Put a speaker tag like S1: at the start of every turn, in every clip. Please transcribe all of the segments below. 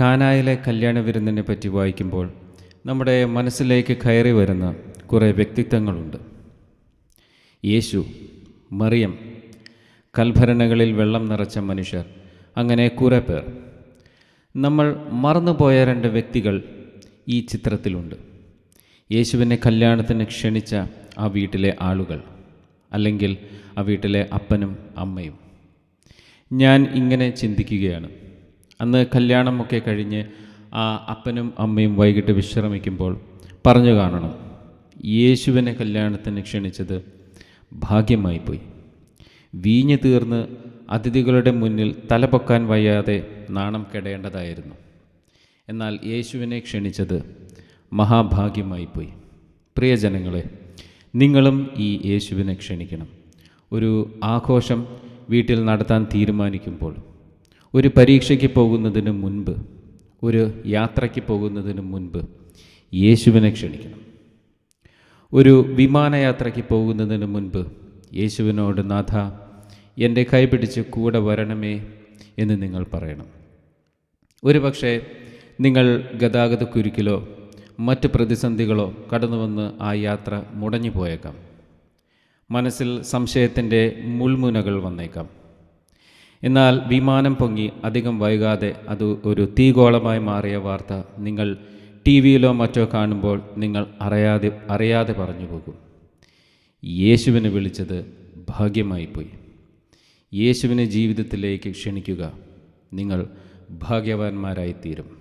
S1: കാനായിലെ കല്യാണ വിരുന്നിനെ പറ്റി വായിക്കുമ്പോൾ നമ്മുടെ മനസ്സിലേക്ക് കയറി വരുന്ന കുറേ വ്യക്തിത്വങ്ങളുണ്ട്. യേശു മറിയം കൽഭരണകളിൽ വെള്ളം നിറച്ച മനുഷ്യർ അങ്ങനെ കുറേ പേർ. നമ്മൾ മറന്നുപോയ രണ്ട് വ്യക്തികൾ ഈ ചിത്രത്തിലുണ്ട്. യേശുവിനെ കല്യാണത്തിന് ക്ഷണിച്ച ആ വീട്ടിലെ ആളുകൾ അല്ലെങ്കിൽ ആ വീട്ടിലെ അപ്പനും അമ്മയും. ഞാൻ ഇങ്ങനെ ചിന്തിക്കുകയാണ്. അന്ന് കല്യാണമൊക്കെ കഴിഞ്ഞ് ആ അപ്പനും അമ്മയും വൈകിട്ട് വിശ്രമിക്കുമ്പോൾ പറഞ്ഞു കാണണം യേശുവിനെ കല്യാണത്തിന് ക്ഷണിച്ചത് ഭാഗ്യമായി പോയി. വീഞ്ഞു തീർന്ന് അതിഥികളുടെ മുന്നിൽ തലപൊക്കാൻ വയ്യാതെ നാണം കെടേണ്ടതായിരുന്നു. എന്നാൽ യേശുവിനെ ക്ഷണിച്ചത് മഹാഭാഗ്യമായിപ്പോയി പ്രിയജനങ്ങളെ നിങ്ങളും ഈ യേശുവിനെ ക്ഷണിക്കണം. ഒരു ആഘോഷം വീട്ടിൽ നടത്താൻ തീരുമാനിക്കുമ്പോൾ ഒരു പരീക്ഷയ്ക്ക് പോകുന്നതിന് മുൻപ് ഒരു യാത്രയ്ക്ക് പോകുന്നതിന് മുൻപ് യേശുവിനെ ക്ഷണിക്കണം. ഒരു വിമാനയാത്രയ്ക്ക് പോകുന്നതിന് മുൻപ് യേശുവിനോട് നാഥ എന്റെ കൈ പിടിച്ച് കൂടെ വരണമേ എന്ന് നിങ്ങൾ പറയണം. ഒരു പക്ഷേ നിങ്ങൾ ഗതാഗത കുരുക്കിലോ മറ്റ് പ്രതിസന്ധികളോ കടന്നു വന്ന് ആ യാത്ര മുടഞ്ഞു പോയേക്കാം മനസ്സിൽ സംശയത്തിന്റെ മുൾമുനകൾ വന്നേക്കാം. എന്നാൽ വിമാനം പൊങ്ങി അധികം വൈകാതെ അത് ഒരു തീഗോളമായി മാറിയ വാർത്ത നിങ്ങൾ ടി വിയിലോ മറ്റോ കാണുമ്പോൾ നിങ്ങൾ അറിയാതെ അറിയാതെ പറഞ്ഞു പോകും. യേശുവിനെ വിളിച്ചത് ഭാഗ്യമായിപ്പോയി യേശുവിനെ ജീവിതത്തിലേക്ക് ക്ഷണിക്കുക നിങ്ങൾ ഭാഗ്യവാന്മാരായിത്തീരും.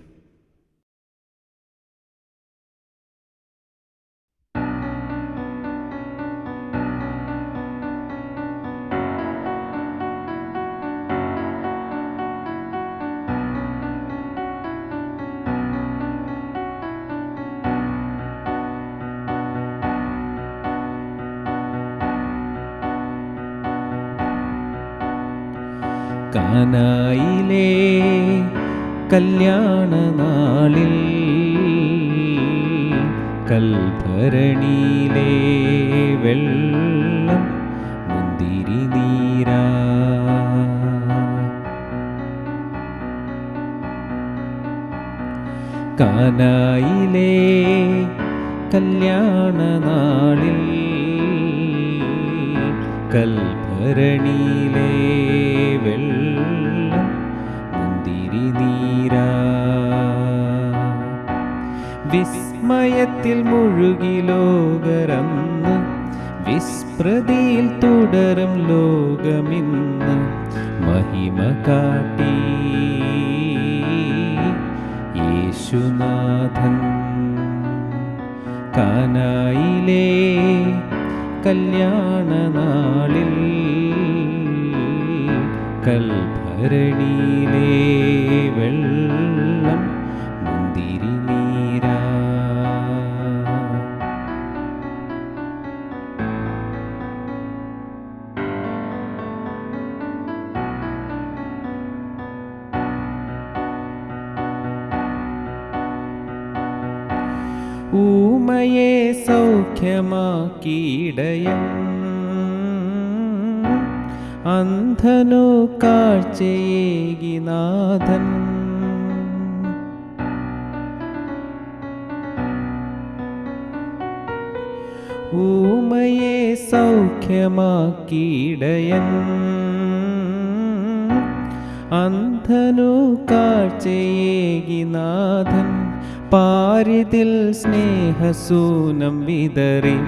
S1: കാനായിലെ കല്യാണനാളിൽ നാളിൽ കൽഭരണിയിലെ വെള്ളം മുന്തിരി നീരാ. കാനായിലേ കല്യാണ നാളിൽ കൽഭരണിയിലെ വെള്ളം മുന്തിരി നീരാ. വിസ്മയത്തിൽ മുഴുകി ലോകരന്ന് വിസ്മൃതിയിൽ തുടരും ലോകമിന്ന് മഹിമ കാട്ടി. യേശുനാഥൻ കാനായിലെ കല്യാണ നാളിൽ കൽഭരണിയിലെ വെള്ളം മുന്തിരി നീരാ ഊമയെ സൗഖ്യമാക്കിയിടയൻ അന്ധനു കാഴ്ചയേകി നാഥൻ. ഊമയെ സൗഖ്യമാക്കിയിടയൻ. അന്ധനു കാഴ്ചയേകി നാഥൻ. പാരിതിൽ സ്നേഹസൂനം വിതറി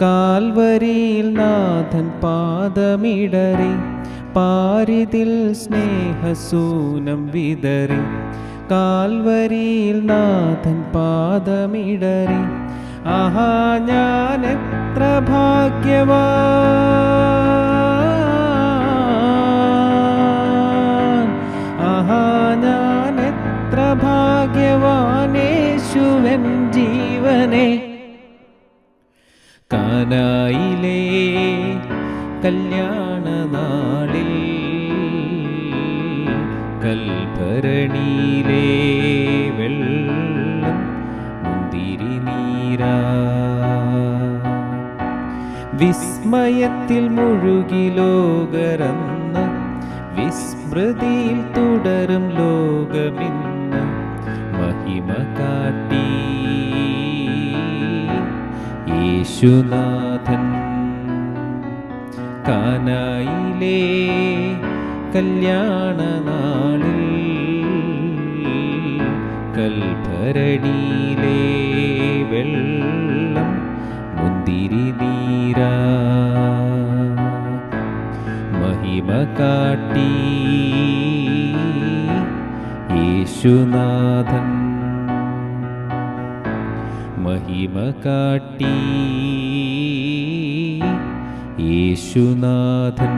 S1: കാൽവരിയിൽ നാഥൻ പാദമിടറി പാരിതിൽ സ്നേഹസൂനം വിതറി കാൽവരിയിൽ നാഥൻ പാദമിടറി. ആഹാ ഞാൻ എത്ര ഭാഗ്യവാൻ! ഭാഗ്യവാനേശുവൻ ജീവനെ. കാനായിലേ കല്യാണ നാളിൽ കൽഭരണിയിലെ വെള്ളം മുന്തിരി നീരാ വിസ്മയത്തിൽ മുഴുകി ലോകരന്ന് വിസ്മൃതിയിൽ തുടരും ലോകമിന്ന് മഹിമ കാട്ടി യേശുനാഥൻ കാനായിലെ കല്യാണ നാളിൽ കൽഭരണിയിലെ വെള്ളം മുന്തിരി നീരാ. മഹിമ കാട്ടി യേശുനാഥൻ മഹിമ കാട്ടി. യേശുനാഥൻ